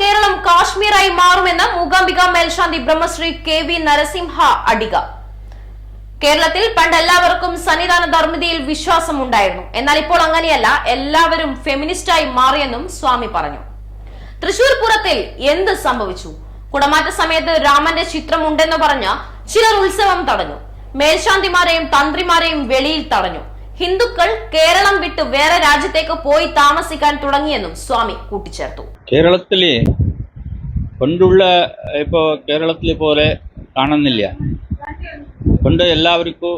കേരളം കാശ്മീരായി മാറുമെന്ന് മൂകാംബിക മേൽശാന്തി Brahmashri K V Narasimha Adiga. കേരളത്തിൽ പണ്ട് എല്ലാവർക്കും സന്നിധാന വിശ്വാസം വിശ്വാസമുണ്ടായിരുന്നു. എന്നാൽ ഇപ്പോൾ അങ്ങനെയല്ല. എല്ലാവരും ഫെമിനിസ്റ്റായി മാറിയെന്നും സ്വാമി പറഞ്ഞു. തൃശൂർ പൂരത്തിൽ എന്ത് സംഭവിച്ചു? കുടമാറ്റ സമയത്ത് രാമന്റെ ചിത്രം ഉണ്ടെന്ന് പറഞ്ഞ ചിലർ ഉത്സവം തടഞ്ഞു. മേൽശാന്തിമാരെയും തന്ത്രിമാരെയും വെളിയിൽ തടഞ്ഞു. ഹിന്ദുക്കൾ കേരളം വിട്ട് വേറെ രാജ്യത്തേക്ക് പോയി താമസിക്കാൻ തുടങ്ങിയെന്നും സ്വാമി കൂട്ടിച്ചേർത്തു. കേരളത്തിൽ പണ്ടുള്ള ഇപ്പോൾ കേരളത്തിലെ പോലെ കാണുന്നില്ല. പണ്ട് എല്ലാവർക്കും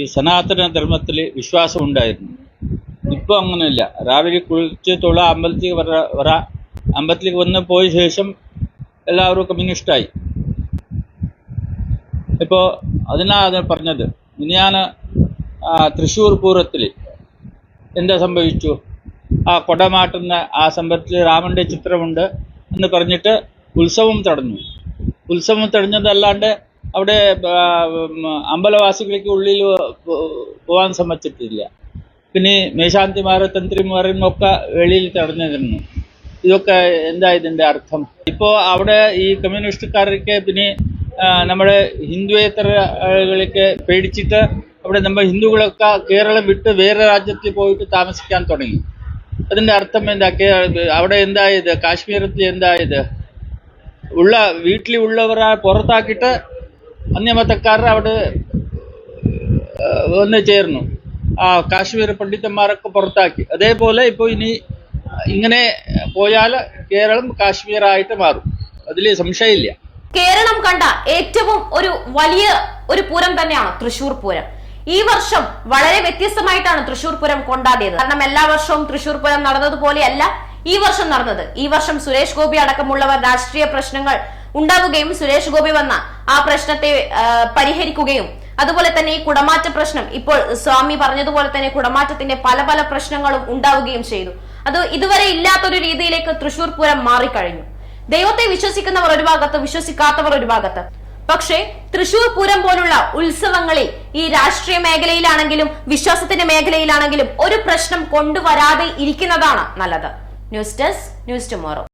ഈ സനാതന ധർമ്മത്തിൽ വിശ്വാസം ഉണ്ടായിരുന്നു. ഇപ്പോൾ അങ്ങനെയില്ല. രാവിലെ കുളിച്ച് തൊള്ള അമ്പലത്തിലേക്ക് വര വര അമ്പലത്തിലേക്ക് വന്ന് പോയ ശേഷം എല്ലാവരും കമ്മ്യൂണിസ്റ്റായി ഇപ്പോൾ അതിനാണ് പറഞ്ഞത്. ഞാൻ തൃശ്ശൂർ പൂരത്തിൽ എന്താ സംഭവിച്ചു? ആ കൊടമാട്ടുന്ന ആ സമ്പത്തിൽ രാമന്റെ ചിത്രമുണ്ട് എന്ന് പറഞ്ഞിട്ട് ഉത്സവം തടഞ്ഞു ഉത്സവം തടഞ്ഞതല്ലാണ്ട് അവിടെ അമ്പലവാസികൾക്ക് ഉള്ളിൽ പോകാൻ സമ്മതിച്ചിട്ടില്ല. പിന്നെ മേശാന്തിമാരും തന്ത്രിമാരും ഒക്കെ വെളിയിൽ തടഞ്ഞിരുന്നു. ഇതൊക്കെ എന്താ ഇതിന്റെ അർത്ഥം? ഇപ്പോൾ അവിടെ ഈ കമ്മ്യൂണിസ്റ്റുകാരൊക്കെ പിന്നെ നമ്മുടെ ഹിന്ദുവേത്തരകളൊക്കെ പേടിച്ചിട്ട് അവിടെ നമ്മൾ ഹിന്ദുക്കളൊക്കെ കേരളം വിട്ട് വേറെ രാജ്യത്തിൽ പോയിട്ട് താമസിക്കാൻ തുടങ്ങി. അതിന്റെ അർത്ഥം എന്താ അവിടെ എന്തായത്? കാശ്മീരത്തിൽ എന്തായത്? ഉള്ള വീട്ടിൽ ഉള്ളവരെ പുറത്താക്കിയിട്ട് അന്യമതക്കാർ അവിടെ വന്ന് ചേർന്നു. ആ കാശ്മീർ പണ്ഡിതന്മാരൊക്കെ പുറത്താക്കി. അതേപോലെ ഇപ്പോൾ ഇനി ഇങ്ങനെ പോയാൽ കേരളം കാശ്മീരായിട്ട് മാറും. അതിൽ സംശയമില്ല. കേരളം കണ്ട ഏറ്റവും ഒരു വലിയ ഒരു പൂരം തന്നെയാണ് തൃശൂർ പൂരം. ഈ വർഷം വളരെ വ്യത്യസ്തമായിട്ടാണ് തൃശൂർ പൂരം കൊണ്ടാടിയത്. കാരണം എല്ലാ വർഷവും തൃശൂർ പൂരം നടന്നതുപോലെയല്ല ഈ വർഷം നടന്നത്. ഈ വർഷം സുരേഷ് ഗോപി അടക്കമുള്ളവർ രാഷ്ട്രീയ പ്രശ്നങ്ങൾ ഉണ്ടാവുകയും സുരേഷ് ഗോപി വന്ന ആ പ്രശ്നത്തെ പരിഹരിക്കുകയും അതുപോലെ തന്നെ ഈ കുടമാറ്റ പ്രശ്നം ഇപ്പോൾ സ്വാമി പറഞ്ഞതുപോലെ തന്നെ കുടമാറ്റത്തിന്റെ പല പല പ്രശ്നങ്ങളും ഉണ്ടാവുകയും ചെയ്തു. അത് ഇതുവരെ ഇല്ലാത്തൊരു രീതിയിലേക്ക് തൃശൂർ പൂരം മാറിക്കഴിഞ്ഞു. ദൈവത്തെ വിശ്വസിക്കുന്നവർ ഒരു ഭാഗത്ത് വിശ്വസിക്കാത്തവർ ഒരു ഭാഗത്ത്. പക്ഷേ തൃശൂർ പൂരം പോലുള്ള ഉത്സവങ്ങളിൽ ഈ രാഷ്ട്രീയ മേഖലയിലാണെങ്കിലും വിശ്വാസത്തിന്റെ മേഖലയിലാണെങ്കിലും ഒരു പ്രശ്നം കൊണ്ടുവരാതെ ഇരിക്കുന്നതാണ് നല്ലത്. News desk news tomorrow.